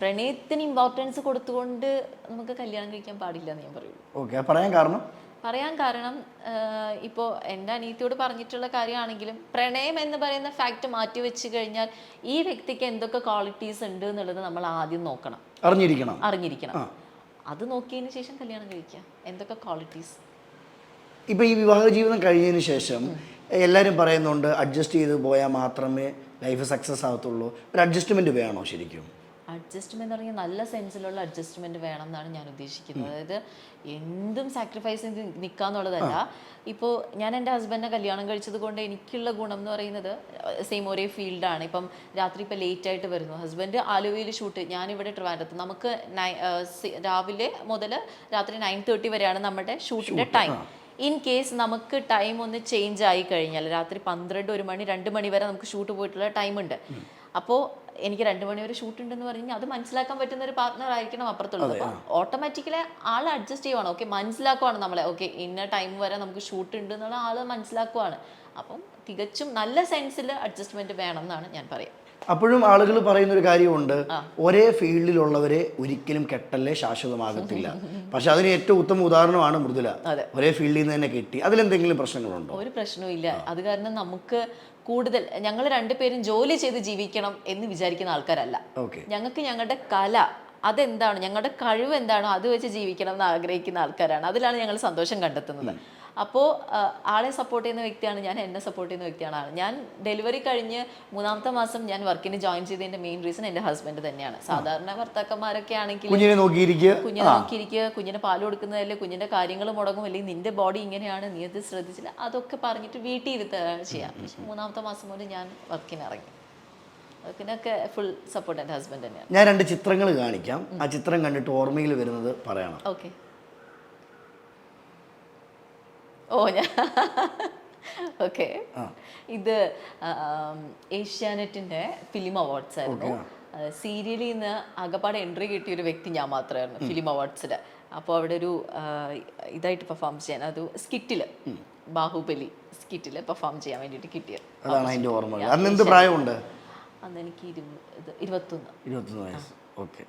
Speaker 2: പ്രണയത്തിന് ഇമ്പോർട്ടൻസ് കൊടുത്തുകൊണ്ട് നമുക്ക് കല്യാണം കഴിക്കാൻ പാടില്ല എന്ന് ഞാൻ പറയുള്ളൂ.
Speaker 1: ഓക്കെ പറയാൻ കാരണം?
Speaker 2: പറയാൻ കാരണം ഇപ്പോൾ എന്റെ അനിയത്തിയോട് പറഞ്ഞിട്ടുള്ള കാര്യമാണെങ്കിലും പ്രണയം എന്ന് പറയുന്ന ഫാക്ട് മാറ്റി വെച്ച് കഴിഞ്ഞാൽ ഈ വ്യക്തിക്ക് എന്തൊക്കെ ക്വാളിറ്റീസ് ഉണ്ട് എന്നുള്ളത് നമ്മൾ ആദ്യം നോക്കണം.
Speaker 1: അറിഞ്ഞിരിക്കണം.
Speaker 2: അറിഞ്ഞിരിക്കണം. അത് നോക്കിയതിന് ശേഷം കല്യാണം കഴിക്കാം എന്തൊക്കെ ക്വാളിറ്റീസ്
Speaker 1: ഇപ്പൊ ഈ വിവാഹ ജീവിതം കഴിഞ്ഞതിന് ശേഷം എല്ലാവരും പറയുന്നുണ്ട് അഡ്ജസ്റ്റ് ചെയ്ത് പോയാൽ മാത്രമേ ലൈഫ് സക്സസ് ആകത്തുള്ളൂ ഒരു അഡ്ജസ്റ്റ്മെന്റ് വേണോ ശരിക്കും?
Speaker 2: അഡ്ജസ്റ്റ്മെന്റ് പറഞ്ഞാൽ നല്ല സെൻസിലുള്ള അഡ്ജസ്റ്റ്മെന്റ് വേണം എന്നാണ് ഞാൻ ഉദ്ദേശിക്കുന്നത്. അതായത് എന്തും സാക്രിഫൈസ് ചെയ്ത് നിൽക്കാന്നുള്ളതല്ല ഇപ്പോൾ ഞാൻ എന്റെ ഹസ്ബൻഡിനെ കല്യാണം കഴിച്ചത് കൊണ്ട് എനിക്കുള്ള ഗുണം എന്ന് പറയുന്നത് സെയിം ഒരേ ഫീൽഡാണ് ഇപ്പം രാത്രി ഇപ്പോൾ ലേറ്റ് ആയിട്ട് വരുന്നു. ഹസ്ബൻഡ് ആലുവയിൽ ഷൂട്ട് ഞാനിവിടെ ട്രിവാൻഡ്രത്ത്. നമുക്ക് രാവിലെ മുതൽ രാത്രി നയൻ തേർട്ടി വരെയാണ് നമ്മുടെ ഷൂട്ടിന്റെ ടൈം ഇൻ കേസ് നമുക്ക് ടൈം ഒന്ന് ചേഞ്ച് ആയി കഴിഞ്ഞാൽ രാത്രി പന്ത്രണ്ട് ഒരു മണി രണ്ട് മണി വരെ നമുക്ക് ഷൂട്ട് പോയിട്ടുള്ള ടൈം ഉണ്ട്. അപ്പോൾ എനിക്ക് രണ്ട് മണി വരെ ഷൂട്ട് ഉണ്ടെന്ന് പറഞ്ഞാൽ അത് മനസ്സിലാക്കാൻ പറ്റുന്ന ഒരു പാർട്ട്ണർ ആയിരിക്കണം അപ്പുറത്തുള്ളത്. അപ്പോൾ ഓട്ടോമാറ്റിക്കലി ആൾ അഡ്ജസ്റ്റ് ചെയ്യുവാണ്. ഓക്കെ മനസ്സിലാക്കുവാണ് നമ്മളെ. ഓക്കെ ഇന്ന ടൈം വരെ നമുക്ക് ഷൂട്ട് ഉണ്ട് എന്നുള്ള ആൾ മനസ്സിലാക്കുവാണ്. അപ്പം തികച്ചും നല്ല സെൻസിൽ അഡ്ജസ്റ്റ്മെന്റ് വേണം എന്നാണ് ഞാൻ പറയാം.
Speaker 1: അപ്പോഴും ആളുകൾ പറയുന്ന ഒരു കാര്യമുണ്ട് ഒരേ ഫീൽഡിലുള്ളവരെ ഒരിക്കലും കെട്ടല്ലേ ശാശ്വതമാകത്തില്ല. പക്ഷെ അതിന് ഏറ്റവും ഉത്തമ ഉദാഹരണമാണ് മൃദുല. ഒരേ ഫീൽഡിൽ നിന്ന് തന്നെ കിട്ടി. അതിലെന്തെങ്കിലും പ്രശ്നങ്ങളുണ്ടോ?
Speaker 2: ഒരു പ്രശ്നവും ഇല്ല. അത് കാരണം നമുക്ക് കൂടുതൽ ഞങ്ങൾ രണ്ടുപേരും ജോലി ചെയ്ത് ജീവിക്കണം എന്ന് വിചാരിക്കുന്ന ആൾക്കാരല്ല. ഞങ്ങൾക്ക് ഞങ്ങളുടെ കല അതെന്താണ്? ഞങ്ങളുടെ കഴിവ് എന്താണോ അത് വെച്ച് ജീവിക്കണം എന്ന് ആഗ്രഹിക്കുന്ന ആൾക്കാരാണ്. അതിലാണ് ഞങ്ങൾ സന്തോഷം കണ്ടെത്തുന്നത്. അപ്പോൾ ആളെ സപ്പോർട്ട് ചെയ്യുന്ന വ്യക്തിയാണ് ഞാൻ എന്നെ സപ്പോർട്ട് ചെയ്യുന്ന വ്യക്തിയാണ്. ആൾ ഞാൻ ഡെലിവറി കഴിഞ്ഞ് മൂന്നാമത്തെ മാസം ഞാൻ വർക്കിന് ജോയിൻ ചെയ്തതിന്റെ മെയിൻ റീസൺ എന്റെ ഹസ്ബൻഡ് തന്നെയാണ്. സാധാരണ ഭർത്താക്കന്മാരൊക്കെ ആണെങ്കിൽ
Speaker 1: കുഞ്ഞിനെ നോക്കിയിരിക്കുക.
Speaker 2: കുഞ്ഞിനെ നോക്കിയിരിക്കുക കുഞ്ഞിനെ പാൽ കൊടുക്കുന്നതല്ലേ കുഞ്ഞിന്റെ കാര്യങ്ങൾ മുടങ്ങും അല്ലെങ്കിൽ നിന്റെ ബോഡി ഇങ്ങനെയാണ് നീ അത് ശ്രദ്ധിച്ചില്ല അതൊക്കെ പറഞ്ഞിട്ട് വീട്ടിൽ ഇരുത്ത ചെയ്യാം. പക്ഷെ മൂന്നാമത്തെ മാസം മുതൽ ഞാൻ വർക്കിന് ഇറങ്ങി. വർക്കിനൊക്കെ ഫുൾ സപ്പോർട്ട് എന്റെ ഹസ്ബൻഡ് തന്നെയാണ്.
Speaker 1: ഞാൻ രണ്ട് ചിത്രങ്ങൾ കാണിക്കാം. ആ ചിത്രം കണ്ടിട്ട് ഓർമ്മയിൽ വരുന്നത് പറയണം.
Speaker 2: ഓക്കെ ഓ ഞാൻ ഓക്കെ. ഇത് ഏഷ്യാനെറ്റിന്റെ ഫിലിം അവാർഡ്സ് ആയിരുന്നു. സീരിയലിൽ നിന്ന് ആകപ്പാടെ എൻട്രി കിട്ടിയ ഒരു വ്യക്തി ഞാൻ മാത്രമായിരുന്നു ഫിലിം അവാർഡ്സിൽ അപ്പോൾ അവിടെ ഒരു ഇതായിട്ട് പെർഫോം ചെയ്യാൻ അത് സ്കിറ്റിൽ ബാഹുബലി സ്കിറ്റിൽ പെർഫോം ചെയ്യാൻ വേണ്ടിയിട്ട് കിട്ടിയത്.
Speaker 1: അതാണ് ഓർമ്മ. അന്ന് എന്ത് പ്രായമുണ്ട്?
Speaker 2: അന്ന് എനിക്ക് ഇരുപത് ഇരുപത്തൊന്ന്.
Speaker 1: ഇരുപത്തൊന്ന് വയസ്സ്. ഓക്കെ.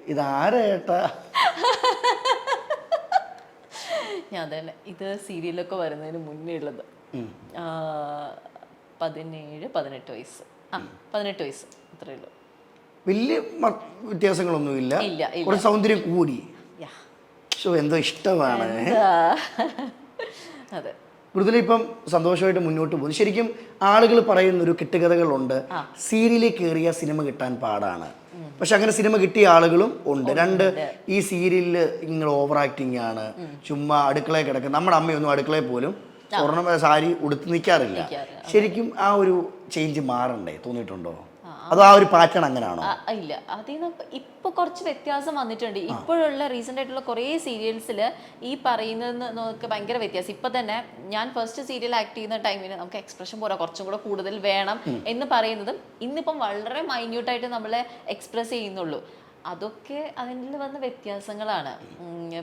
Speaker 1: ഇതാരാ ഏട്ടാ?
Speaker 2: ഞാൻ തന്നെ ഇത് സീരിയലൊക്കെ വരുന്നതിന് മുന്നേ ഉള്ളത്. പതിനേഴ് പതിനെട്ട് വയസ്സ്. ആ പതിനെട്ട് വയസ്സ്. അത്രേ ഉള്ളൂ.
Speaker 1: വലിയ വ്യത്യാസങ്ങളൊന്നും വ്യത്യാസങ്ങളൊന്നുമില്ല
Speaker 2: ഇല്ല
Speaker 1: കുറച്ച് സൗന്ദര്യം കൂടി. എന്തോ ഇഷ്ടമാണ്.
Speaker 2: അതെ.
Speaker 1: മൃദുല ഇപ്പം സന്തോഷമായിട്ട് മുന്നോട്ട് പോകുന്നു. ശരിക്കും ആളുകൾ പറയുന്ന ഒരു കെട്ടുകഥകളുണ്ട് സീരിയലിൽ കയറിയ സിനിമ കിട്ടാൻ പാടാണ്. പക്ഷെ അങ്ങനെ സിനിമ കിട്ടിയ ആളുകളും ഉണ്ട്. രണ്ട് ഈ സീരിയലിൽ ഇങ്ങനെ ഓവർ ആക്ടിങ് ആണ് ചുമ്മാ അടുക്കളയിൽ കിടക്കുക നമ്മുടെ അമ്മയൊന്നും അടുക്കളയിൽ പോലും സ്വർണ സാരി ഉടുത്ത് നിൽക്കാറില്ല ശരിക്കും ആ ഒരു ചേഞ്ച് മാറണ്ടേ? തോന്നിയിട്ടുണ്ടോ? അതോ ആ ഒരു പാറ്റേൺ അങ്ങനെയാണോ
Speaker 2: ഇല്ല. അതിൽ നിന്ന് ഇപ്പൊ കുറച്ച് വ്യത്യാസം വന്നിട്ടുണ്ട്. ഇപ്പോഴുള്ള റീസെന്റ് ആയിട്ടുള്ള കുറേ സീരിയൽസിൽ ഈ പറയുന്നതെന്ന് നമുക്ക് ഭയങ്കര വ്യത്യാസം. ഇപ്പൊ തന്നെ ഞാൻ ഫസ്റ്റ് സീരിയൽ ആക്ട് ചെയ്യുന്ന ടൈമിന് നമുക്ക് എക്സ്പ്രഷൻ പോരാ കുറച്ചും കൂടെ കൂടുതൽ വേണം എന്ന് പറയുന്നതും ഇന്നിപ്പം വളരെ മൈന്യൂട്ടായിട്ട് നമ്മളെ എക്സ്പ്രസ് ചെയ്യുന്നുള്ളൂ. അതൊക്കെ അതിൽ വന്ന വ്യത്യാസങ്ങളാണ്.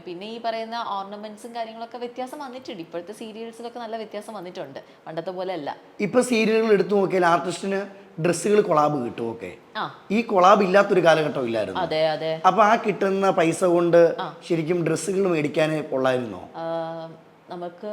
Speaker 2: പിന്നെ ഈ പറയുന്ന ഓർണമെന്റ്സും കാര്യങ്ങളൊക്കെ വ്യത്യാസം വന്നിട്ടുണ്ട്. ഇപ്പോഴത്തെ സീരിയൽസിലൊക്കെ നല്ല വ്യത്യാസം വന്നിട്ടുണ്ട്. പണ്ടത്തെ പോലെ അല്ല.
Speaker 1: ഇപ്പൊ സീരിയലുകൾ എടുത്തു നോക്കിയാൽ ആർട്ടിസ്റ്റിന് ഡ്രസ്സുകൾ കൊളാബ് കിട്ടും ഓക്കെ ഈ കൊളാബ് ഇല്ലാത്തൊരു കാലഘട്ടം ഇല്ലായിരുന്നു.
Speaker 2: അതെ അതെ.
Speaker 1: അപ്പൊ ആ കിട്ടുന്ന പൈസ കൊണ്ട് ശരിക്കും ഡ്രസ്സുകൾ മേടിക്കാൻ കൊള്ളായിരുന്നോ?
Speaker 2: നമുക്ക്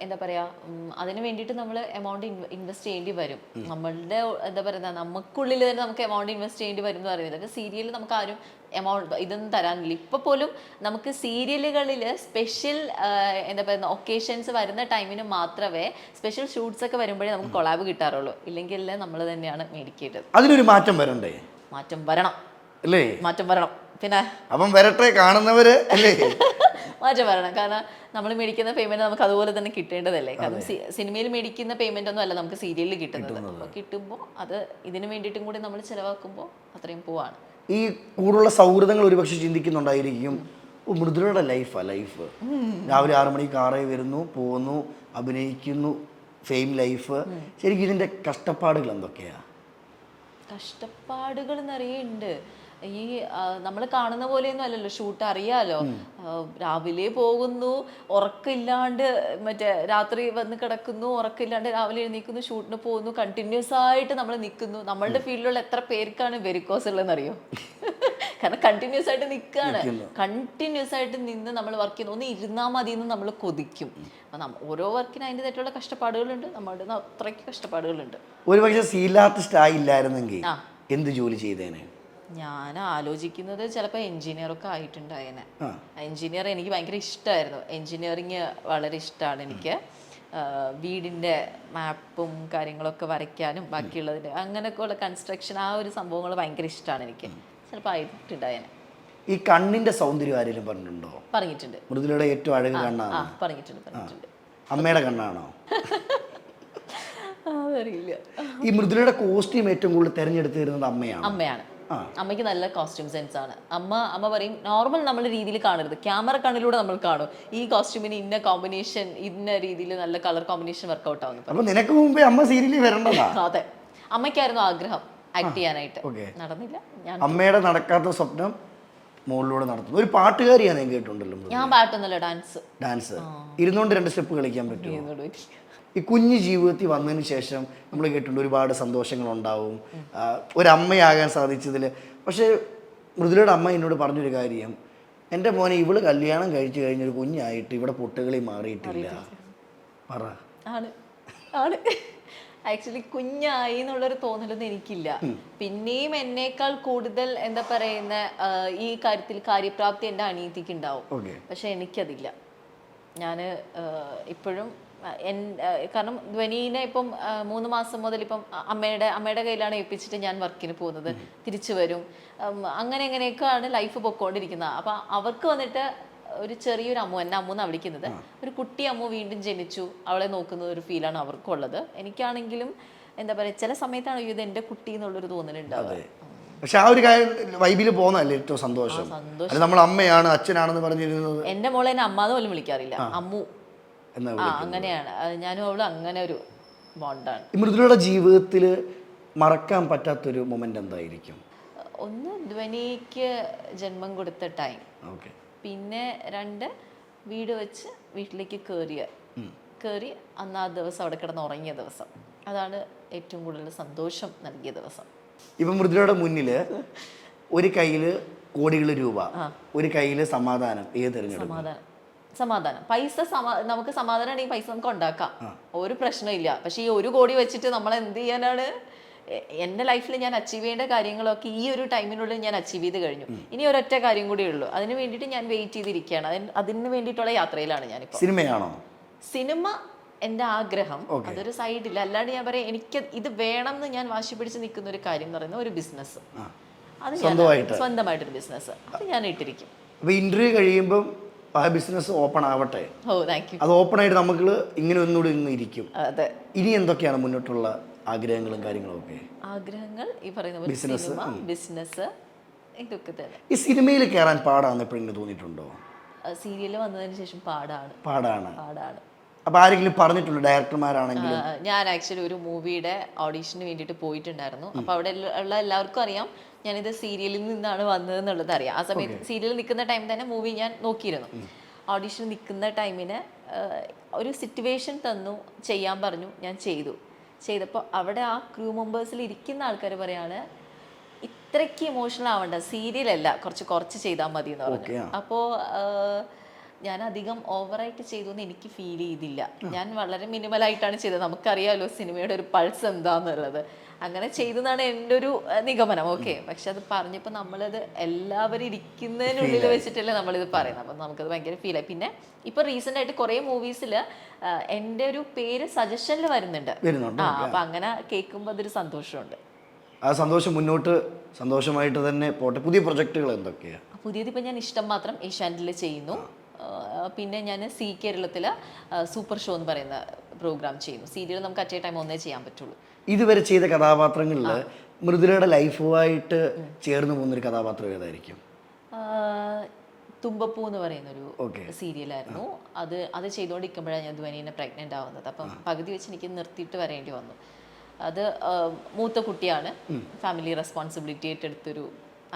Speaker 2: എന്താ പറയാ ഉം, അതിന് വേണ്ടിയിട്ട് നമ്മൾ എമൗണ്ട് ഇൻവെസ്റ്റ് ചെയ്യേണ്ടി വരും. നമ്മളുടെ എന്താ പറയുക നമുക്കുള്ളിൽ തന്നെ നമുക്ക് എമൗണ്ട് ഇൻവെസ്റ്റ് ചെയ്യേണ്ടി വരും എന്ന് പറയുന്നത്. സീരിയൽ നമുക്ക് ആരും എമൗണ്ട് ഇതൊന്നും തരാനില്ല. ഇപ്പൊ പോലും നമുക്ക് സീരിയലുകളിൽ സ്പെഷ്യൽ എന്താ പറയുക ഒക്കേഷൻസ് വരുന്ന ടൈമിന് മാത്രമേ സ്പെഷ്യൽ ഷൂട്ട്സ് ഒക്കെ വരുമ്പോഴേ നമുക്ക് കൊളാബ് കിട്ടാറുള്ളൂ. ഇല്ലെങ്കിൽ നമ്മൾ തന്നെയാണ് മേടിക്കേണ്ടത്.
Speaker 1: അതിനൊരു മാറ്റം വരണ്ടേ?
Speaker 2: മാറ്റം വരണം.
Speaker 1: അല്ലേ?
Speaker 2: മാറ്റം വരണം. പിന്നെ
Speaker 1: അപ്പം വരട്ടെ കാണുന്നവര് അല്ലേ?
Speaker 2: മാറ്റം വരണം കാരണം നമ്മൾ മേടിക്കുന്ന പേയ്മെന്റ് നമുക്ക് അതുപോലെ തന്നെ കിട്ടേണ്ടതല്ലേ? കാരണം സിനിമയിൽ മേടിക്കുന്ന പേയ്മെന്റ് ഒന്നും അല്ല നമുക്ക് സീരിയലിൽ കിട്ടുന്നത്. അപ്പോൾ കിട്ടുമ്പോൾ അത് ഇതിന് വേണ്ടിയിട്ടും കൂടി നമ്മൾ ചിലവാക്കുമ്പോൾ അത്രയും പോവാണ്.
Speaker 1: ഈ കൂടുള്ള സൗഹൃദങ്ങൾ ഒരുപക്ഷെ ചിന്തിക്കുന്നുണ്ടായിരിക്കും. മൃദുരയുടെ മൃദുലയുടെ ലൈഫാ ലൈഫ് രാവിലെ ആറു മണിക്ക് കാറേ വരുന്നു പോകുന്നു അഭിനയിക്കുന്നു ഫെയിം ലൈഫ് ശരിക്കും ഇതിന്റെ കഷ്ടപ്പാടുകൾ എന്തൊക്കെയാ?
Speaker 2: കഷ്ടപ്പാടുകൾ നിറയെ ഉണ്ട്. ഈ നമ്മൾ കാണുന്ന പോലെയൊന്നും അല്ലല്ലോ. ഷൂട്ട് അറിയാലോ. രാവിലെ പോകുന്നു ഉറക്കമില്ലാണ്ട് മറ്റേ രാത്രി വന്ന് കിടക്കുന്നു ഉറക്കമില്ലാണ്ട് രാവിലെ എഴുന്നേക്കുന്നു ഷൂട്ടിന് പോകുന്നു കണ്ടിന്യൂസ് ആയിട്ട് നമ്മൾ നിൽക്കുന്നു. നമ്മളുടെ ഫീൽഡിലുള്ള എത്ര പേർക്കാണ് വെരിക്കോസ് ഉള്ളതെന്ന് അറിയോ കാരണം കണ്ടിന്യൂസ് ആയിട്ട് നിൽക്കുകയാണ് കണ്ടിന്യൂസ് ആയിട്ട് നിന്ന് നമ്മൾ വർക്ക് ചെയ്യുന്നു. ഒന്ന് ഇരുന്നാൽ മതി എന്ന് നമ്മൾ കൊതിക്കും അപ്പം ഓരോ വർക്കിന് അതിന്റെതായിട്ടുള്ള കഷ്ടപ്പാടുകളുണ്ട്. നമ്മളുടെ അത്രയ്ക്ക് കഷ്ടപ്പാടുകളുണ്ട്.
Speaker 1: ഒരുപക്ഷെ പക്ഷേ സീലാർട്ടിസ്റ്റ് ആയില്ലായിരുന്നെങ്കിൽ എന്ത് ജോലി ചെയ്തേനെ?
Speaker 2: ഞാൻ ആലോചിക്കുന്നത് ചിലപ്പോൾ ഒക്കെ ആയിട്ടുണ്ടായേനെ. എൻജിനീയർ എനിക്ക് ഭയങ്കര ഇഷ്ടമായിരുന്നു എൻജിനീയറിങ് വളരെ ഇഷ്ടമാണ് എനിക്ക്. വീടിന്റെ വീടിന്റെ മാപ്പും കാര്യങ്ങളൊക്കെ വരയ്ക്കാനും ബാക്കിയുള്ളതിന്റെ അങ്ങനെയൊക്കെ ഉള്ള കൺസ്ട്രക്ഷൻ ആ ഒരു സംഭവങ്ങൾ ഭയങ്കര ഇഷ്ടമാണ് എനിക്ക്. ചിലപ്പോൾ ആയിട്ടുണ്ടായേനെ.
Speaker 1: ഈ കണ്ണിന്റെ സൗന്ദര്യം ആരെങ്കിലും പറഞ്ഞിട്ടുണ്ടോ?
Speaker 2: പറഞ്ഞിട്ടുണ്ട്.
Speaker 1: മൃദുലയുടെ ഏറ്റവും അഴക് കണ്ണാണ്?
Speaker 2: പറഞ്ഞിട്ടുണ്ട് പറഞ്ഞിട്ടുണ്ട്.
Speaker 1: അമ്മയുടെ കണ്ണാണോ?
Speaker 2: ആ, അതറിയില്ല.
Speaker 1: ഈ മൃദുലയുടെ കോസ്റ്റ്യൂം ഏറ്റവും കൂടുതൽ തിരഞ്ഞെടുത്തിരുന്നത് അമ്മയാണ്?
Speaker 2: അമ്മയാണ്. അമ്മയ്ക്ക് നല്ല കോസ്റ്റ്യൂം സെൻസ് ആണ്. അമ്മ അമ്മ പറയും നോർമൽ നമ്മൾ രീതിയിൽ കാണരുത്. ക്യാമറ കണ്ണിലൂടെ നമ്മൾ കാണും. ഈ കോസ്റ്റ്യൂമിന് ഇന്ന കോമ്പിനേഷൻ ഇന്ന രീതിയിൽ നല്ല കളർ കോമ്പിനേഷൻ വർക്ക്ഔട്ട് ആവുന്നു.
Speaker 1: അപ്പൊ നിനക്ക് മുമ്പേ അമ്മ സീരിയലിൽ വരേണ്ടതാ?
Speaker 2: അതെ. അമ്മയ്ക്കായിരുന്നു ആഗ്രഹം ആക്ട് ചെയ്യാനായിട്ട്. നടന്നില്ല.
Speaker 1: അമ്മയുടെ നടക്കാത്ത സ്വപ്നം മുകളിലൂടെ നടത്തുന്നു. ഒരു പാട്ടുകാരിയാണ് ഞാൻ കേട്ടിട്ടുണ്ടല്ലോ
Speaker 2: ഞാൻ പാട്ടൊന്നുമല്ല ഡാൻസ്
Speaker 1: ഡാൻസ് ഇരുന്നുകൊണ്ട് രണ്ട് സ്റ്റെപ്പ് കളിക്കാൻ പറ്റുമോ? ഈ കുഞ്ഞു ജീവിതത്തിൽ വന്നതിന് ശേഷം നമ്മൾ കേട്ടിട്ടുണ്ട് ഒരുപാട് സന്തോഷങ്ങളുണ്ടാവും. ഒരമ്മയാകാൻ സാധിച്ചതിൽ. പക്ഷേ മൃദുലയുടെ അമ്മ എന്നോട് പറഞ്ഞൊരു കാര്യം. എന്റെ മോനെ ഇവൾ കല്യാണം കഴിച്ചു കഴിഞ്ഞൊരു കുഞ്ഞായിട്ട് ഇവിടെ പൊട്ടുകളി മാറിയിട്ടില്ല. പറ.
Speaker 2: ആണ്. ആണ്. ആക്ച്വലി കുഞ്ഞായി എന്നുള്ളൊരു തോന്നലൊന്നും എനിക്കില്ല. പിന്നെയും എന്നേക്കാൾ കൂടുതൽ എന്താ പറയുന്ന ഈ കാര്യത്തിൽ കാര്യപ്രാപ്തി എന്റെ അനിയത്തിക്ക് ഉണ്ടാവും. പക്ഷെ എനിക്കതില്ല. ഞാൻ ഇപ്പോഴും കാരണം ധ്വനീനെ ഇപ്പം മൂന്ന് മാസം മുതൽ ഇപ്പം അമ്മയുടെ അമ്മയുടെ കയ്യിലാണ് ഏൽപ്പിച്ചിട്ട് ഞാൻ വർക്കിന് പോകുന്നത്. തിരിച്ചു വരും. അങ്ങനെ എങ്ങനെയൊക്കെയാണ് ലൈഫ് പൊക്കോണ്ടിരിക്കുന്നത്. അപ്പം അവർക്ക് വന്നിട്ട് ഒരു ചെറിയൊരു അമ്മു എന്നെ അമ്മു എന്നാണ് വിളിക്കുന്നത് ഒരു കുട്ടി അമ്മു വീണ്ടും ജനിച്ചു. അവളെ നോക്കുന്ന ഒരു ഫീലാണ് അവർക്കുള്ളത്. എനിക്കാണെങ്കിലും എന്താ പറയുക ചില സമയത്താണ് ഇത് എന്റെ കുട്ടി എന്നുള്ളൊരു തോന്നലുണ്ടാവുക.
Speaker 1: പക്ഷെ ആ ഒരു കാര്യം വൈബിൽ പോകുന്നതല്ലേ ഏറ്റവും സന്തോഷം. നമ്മൾ അമ്മയാണ് അച്ഛനാണെന്ന് പറഞ്ഞിരുന്നത്.
Speaker 2: എന്റെ മോളെ എന്നെ അമ്മാന്ന് പോലും വിളിക്കാറില്ല. അമ്മു ആ അങ്ങനെയാണ്. അത് ഞാനും അവളും അങ്ങനെ ഒരു ബോണ്ടാണ്.
Speaker 1: മൃദുലയുടെ ജീവിതത്തിൽ മറക്കാൻ പറ്റാത്തൊരു മൊമെന്റ് എന്തായിരിക്കും?
Speaker 2: ഒന്ന് ധ്വനിക്ക് ജന്മം കൊടുത്ത ടൈം
Speaker 1: ഓക്കെ.
Speaker 2: പിന്നെ രണ്ട് വീട് വെച്ച് വീട്ടിലേക്ക് കയറിയ കയറി അന്ന് ആ ദിവസം അവിടെ കിടന്ന് ഉറങ്ങിയ ദിവസം. അതാണ് ഏറ്റവും കൂടുതൽ സന്തോഷം നൽകിയ ദിവസം.
Speaker 1: ഇപ്പം മൃദുലയുടെ മുന്നിൽ ഒരു കയ്യിൽ കോടികൾ രൂപ ഒരു കയ്യിൽ സമാധാനം ഏത് തിരഞ്ഞെടുക്കും?
Speaker 2: സമാധാനം. സമാധാനം. പൈസ നമുക്ക് സമാധാനം ഉണ്ടെങ്കിൽ പൈസ നമുക്ക് ഉണ്ടാക്കാം. ഒരു പ്രശ്നമില്ല പക്ഷെ ഈ ഒരു കോടി വെച്ചിട്ട് നമ്മൾ എന്ത് ചെയ്യാനാണ് എന്റെ എന്റെ ലൈഫിൽ ഞാൻ അച്ചീവ് ചെയ്യേണ്ട കാര്യങ്ങളൊക്കെ ഈ ഒരു ടൈമിനുള്ളിൽ ഞാൻ അച്ചീവ് ചെയ്ത് കഴിഞ്ഞു. ഇനി ഒരൊറ്റ കാര്യം കൂടി ഉള്ളൂ. അതിന് വേണ്ടിയിട്ട് ഞാൻ വെയിറ്റ് ചെയ്തിരിക്കുകയാണ്. അതിന് അതിന് വേണ്ടിയിട്ടുള്ള യാത്രയിലാണ് ഞാൻ
Speaker 1: സിനിമയാണോ?
Speaker 2: സിനിമ എന്റെ ആഗ്രഹം. അതൊരു സൈഡിൽ അല്ലാണ്ട് ഞാൻ പറയാം എനിക്ക് ഇത് വേണം എന്ന് ഞാൻ വാശി പിടിച്ച് നിൽക്കുന്ന ഒരു കാര്യം എന്ന് പറയുന്ന ഒരു ബിസിനസ് അത് ഞാൻ? സ്വന്തമായിട്ടൊരു ബിസിനസ് അത് ഞാൻ ഇട്ടിരിക്കും.
Speaker 1: ഇന്റർവ്യൂ ഇന്റർവ്യൂ ആ ബിസിനസ് ഓപ്പൺ ആവട്ടെ.
Speaker 2: ഓ താങ്ക് യു
Speaker 1: അത് ഓപ്പൺ ആയിട്ട് നമുക്ക് ഇങ്ങനെ ഒന്നുകൂടി ഇന്ന് ഇരിക്കും.
Speaker 2: അതെ.
Speaker 1: ഇനി എന്തൊക്കെയാണ് മുന്നോട്ടുള്ള ആഗ്രഹങ്ങളും കാര്യങ്ങളും ഒക്കെ?
Speaker 2: ആഗ്രഹങ്ങൾ ഈ പറയുന്ന പോലെ സിനിമ ബിസിനസ് ഇതൊക്കെ തന്നെ.
Speaker 1: ഈ സിനിമയിൽ കയറാൻ പാടാന്ന് എപ്പോഴെങ്കിലും തോന്നിയിട്ടുണ്ടോ?
Speaker 2: സീരിയൽ വന്നതിന് ശേഷം പാടാണ്.
Speaker 1: പാടാണ്.
Speaker 2: പാടാണ്.
Speaker 1: അപ്പൊ ആരെങ്കിലും പറഞ്ഞിട്ടുള്ള
Speaker 2: ഡയറക്ടർമാരാണെങ്കിലും? ഞാൻ ആക്ച്വലി ഒരു മൂവിയുടെ ഓഡീഷന് വേണ്ടിയിട്ട് പോയിട്ടുണ്ടായിരുന്നു. അപ്പൊ അവിടെ ഉള്ള എല്ലാവർക്കും അറിയാം. ഞാനിത് സീരിയലിൽ നിന്നാണ് വന്നതെന്നുള്ളത് അറിയാം. ആ സമയത്ത് സീരിയലിൽ നിൽക്കുന്ന ടൈം തന്നെ മൂവി ഞാൻ നോക്കിയിരുന്നു. ഓഡീഷൻ നിൽക്കുന്ന ടൈമിന് ഒരു സിറ്റുവേഷൻ തന്നു ചെയ്യാൻ പറഞ്ഞു ഞാൻ ചെയ്തു. ചെയ്തപ്പോൾ അവിടെ ആ ക്രൂ മെമ്പേഴ്സിൽ ഇരിക്കുന്ന ആൾക്കാർ പറയാണ് ഇത്രയ്ക്ക് ഇമോഷണൽ ആവണ്ട സീരിയലല്ല കുറച്ച് കുറച്ച് ചെയ്താൽ മതി എന്ന് പറഞ്ഞു അപ്പോൾ ഞാൻ അധികം ഓവറായിട്ട് ചെയ്തു എന്ന് എനിക്ക് ഫീൽ ചെയ്തില്ല. ഞാൻ വളരെ മിനിമലായിട്ടാണ് ചെയ്തത്. നമുക്കറിയാമല്ലോ സിനിമയുടെ ഒരു പൾസ് എന്താന്നുള്ളത്. അങ്ങനെ ചെയ്തെന്നാണ് എന്റെ ഒരു നിഗമനം. ഓക്കെ. പക്ഷെ അത് പറഞ്ഞപ്പോൾ നമ്മളത് എല്ലാവരും ഇരിക്കുന്നതിനുള്ളിൽ വെച്ചിട്ടല്ലേ നമ്മളിത് പറയുന്നത്. അപ്പം നമുക്കത് ഭയങ്കര ഫീൽ ആയി. പിന്നെ ഇപ്പൊ റീസെന്റ് ആയിട്ട് കുറേ മൂവീസിൽ എന്റെ ഒരു പേര് സജഷനിൽ വരുന്നുണ്ട്.
Speaker 1: വരുന്നുണ്ട്.
Speaker 2: ആ അപ്പൊ അങ്ങനെ കേൾക്കുമ്പോൾ അതൊരു സന്തോഷമുണ്ട്.
Speaker 1: ആ സന്തോഷം മുന്നോട്ട് സന്തോഷമായിട്ട് തന്നെ പോട്ടെ. പുതിയ പ്രൊജക്റ്റുകൾ എന്തൊക്കെയാണ്
Speaker 2: പുതിയത് ഇപ്പം ഞാൻ ഇഷ്ടം മാത്രം ഏഷ്യാനെറ്റിൽ ചെയ്യുന്നു. പിന്നെ ഞാൻ സി കേരളത്തിൽ സൂപ്പർ ഷോ എന്ന് പറയുന്ന പ്രോഗ്രാം ചെയ്യുന്നു. സീരിയൽ നമുക്ക് അറ്റേ ടൈം ഒന്നേ ചെയ്യാൻ പറ്റുള്ളൂ.
Speaker 1: ഇതുവരെ ചെയ്ത കഥാപാത്രങ്ങളിൽ മൃദുലയുടെ ലൈഫുമായിട്ട് ചേർന്ന് പോകുന്നൊരു കഥാപാത്രം ഏതായിരിക്കും?
Speaker 2: തുമ്പപ്പൂ എന്ന് പറയുന്ന ഒരു സീരിയലായിരുന്നു. അത് അത് ചെയ്തുകൊണ്ടിരിക്കുമ്പോഴാണ് ഞാൻ ധ്വനീനെ പ്രഗ്നന്റ് ആവുന്നത്. അപ്പം പകുതി വെച്ച് എനിക്ക് നിർത്തിയിട്ട് വരേണ്ടി വന്നു. അത് മൂത്ത കുട്ടിയാണ്. ഫാമിലി റെസ്പോൺസിബിലിറ്റി ഏറ്റെടുത്തൊരു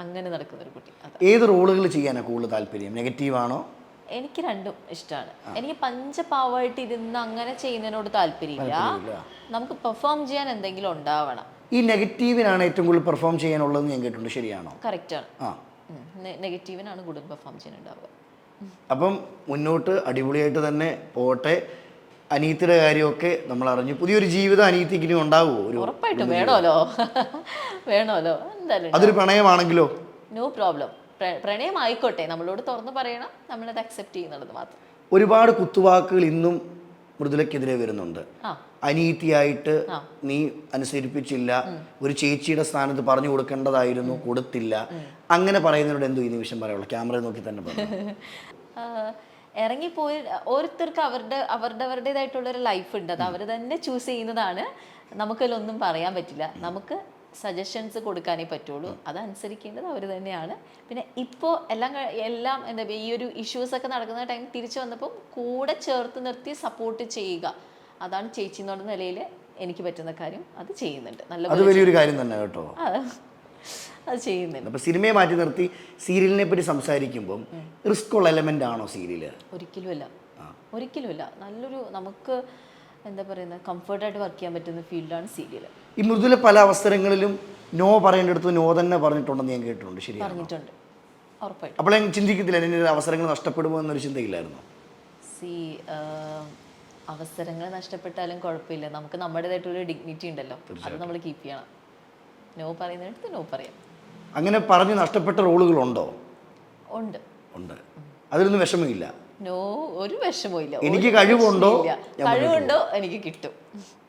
Speaker 2: അങ്ങനെ നടക്കുന്ന ഒരു കുട്ടി
Speaker 1: ഏത് റോളുകൾ ചെയ്യാനാണ് കൂടുതൽ താല്പര്യം? നെഗറ്റീവാണോ
Speaker 2: എനിക്ക് രണ്ടും ഇഷ്ടമാണ് എനിക്ക് പഞ്ചപാവായിട്ട് ഇരുന്ന് അങ്ങനെ ചെയ്യുന്നതിനോട് താല്പര്യമില്ല. നമുക്ക് പെർഫോം ചെയ്യാൻ എന്തെങ്കിലും ഉണ്ടാവണം.
Speaker 1: ഈ നെഗറ്റീവിനാണ് ഏറ്റവും കൂടുതൽ പെർഫോം ചെയ്യാനുള്ളതെന്ന് ഞാൻ കേട്ടിട്ടുണ്ട്. ശരിയാണോ?
Speaker 2: കറക്റ്റാണ്
Speaker 1: ആണ്.
Speaker 2: നെഗറ്റീവിനാണ് കൂടുതൽ പെർഫോം ചെയ്യാനുണ്ടാവുക.
Speaker 1: അപ്പം മുന്നോട്ട് അടിപൊളിയായിട്ട് തന്നെ പോട്ടെ. അനീത്തിയുടെ കാര്യമൊക്കെ നമ്മൾ അറിഞ്ഞു. പുതിയൊരു ജീവിതം അനീതിക്ക് ഇനി ഉണ്ടാവുമോ? ഒരു
Speaker 2: ഉറപ്പായിട്ടും വേണമല്ലോ. വേണമല്ലോ. എന്തായാലും
Speaker 1: അതൊരു പ്രണയമാണെങ്കിലോ?
Speaker 2: നോ പ്രോബ്ലം പ്രണയം ആയിക്കോട്ടെ നമ്മളോട് തുറന്നു പറയണം. നമ്മളത് അക്സെപ്റ്റ് ചെയ്യുന്നുള്ളത് മാത്രം.
Speaker 1: ഒരുപാട് കുത്തുവാക്കുകൾ ഇന്നും മൃദുലക്കെതിരെ വരുന്നുണ്ട്. അനീതിയായിട്ട് നീ അനുസരിപ്പിച്ചില്ല. ഒരു ചേച്ചിയുടെ സ്ഥാനത്ത് പറഞ്ഞു കൊടുക്കേണ്ടതായിരുന്നു കൊടുത്തില്ല. അങ്ങനെ പറയുന്നതിനോട് എന്തോ ഈ നിമിഷം പറയുള്ളൂ ക്യാമറ നോക്കി തന്നെ പറഞ്ഞു
Speaker 2: ഇറങ്ങിപ്പോയി ഓരോരുത്തർക്ക് അവരുടെ അവരുടെ അവരുടേതായിട്ടുള്ള ഒരു ലൈഫ് ഉണ്ട്. അത് അവർ തന്നെ ചൂസ് ചെയ്യുന്നതാണ്. നമുക്കതിലൊന്നും പറയാൻ പറ്റില്ല. നമുക്ക് സജഷൻസ് കൊടുക്കാനേ പറ്റുള്ളൂ. അതനുസരിക്കേണ്ടത് അവർ തന്നെയാണ്. പിന്നെ ഇപ്പോൾ എല്ലാം എല്ലാം എന്താ പറയുക ഈ ഒരു ഇഷ്യൂസ് ഒക്കെ നടക്കുന്ന ടൈം തിരിച്ചു വന്നപ്പോൾ കൂടെ ചേർത്ത് നിർത്തി സപ്പോർട്ട് ചെയ്യുക. അതാണ് ചേച്ചി എന്നുള്ള നിലയിൽ എനിക്ക് പറ്റുന്ന കാര്യം. അത് ചെയ്യുന്നുണ്ട്. നല്ല
Speaker 1: അത് വലിയൊരു കാര്യം തന്നെ കേട്ടോ.
Speaker 2: അത് ചെയ്യുന്നുണ്ട്.
Speaker 1: അപ്പൊ സിനിമയെ മാറ്റി നിർത്തി സീരിയലിനെ പറ്റി സംസാരിക്കുമ്പം റിസ്ക് ഉള്ള എലമെന്റ് ആണോ സീരിയൽ?
Speaker 2: ഒരിക്കലുമല്ല ഒരിക്കലുമല്ല നല്ലൊരു നമുക്ക് എന്താ പറയുന്നത് കംഫർട്ടായിട്ട് വർക്ക് ചെയ്യാൻ പറ്റുന്ന ഫീൽഡാണ് സീരിയൽ
Speaker 1: ഈ മൃദുല പല അവസരങ്ങളിലും നോ പറയേണ്ടടുത്ത് നോ തന്നെ പറഞ്ഞിട്ടുണ്ടെന്ന് ഞാൻ കേട്ടിട്ടുണ്ട് ശരി
Speaker 2: പറഞ്ഞിട്ടുണ്ട്. ഉറപ്പായിട്ടും.
Speaker 1: അപ്പോൾ ഞാൻ ചിന്തിക്കത്തില്ല എന്റെ അവസരങ്ങൾ നഷ്ടപ്പെടുമോ എന്നൊരു ചിന്തയില്ലായിരുന്നു?
Speaker 2: സി അവസരങ്ങൾ നഷ്ടപ്പെട്ടാലും കുഴപ്പമില്ല. നമുക്ക് നമ്മുടേതായിട്ടൊരു ഡിഗ്നിറ്റി ഉണ്ടല്ലോ. അത് നമ്മൾ കീപ്പ് ചെയ്യണം. നോ പറയുന്നിടത്ത് നോ പറയാം.
Speaker 1: അങ്ങനെ പറഞ്ഞ് നഷ്ടപ്പെട്ട റോളുകളുണ്ടോ
Speaker 2: ഉണ്ട്.
Speaker 1: ഉണ്ട്. അതിലൊന്നും വിഷമമില്ല.
Speaker 2: നോ ഒരു വിഷമവും
Speaker 1: എനിക്ക് കഴിവുണ്ടോ?
Speaker 2: കഴിവുണ്ടോ? എനിക്ക് കിട്ടും.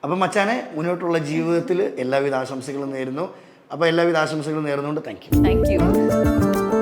Speaker 1: അപ്പം മച്ചാനെ മുന്നോട്ടുള്ള ജീവിതത്തിൽ എല്ലാവിധ ആശംസകളും നേരുന്നു. അപ്പോൾ എല്ലാവിധ ആശംസകളും നേർന്നുകൊണ്ട് താങ്ക് യു
Speaker 2: താങ്ക് യു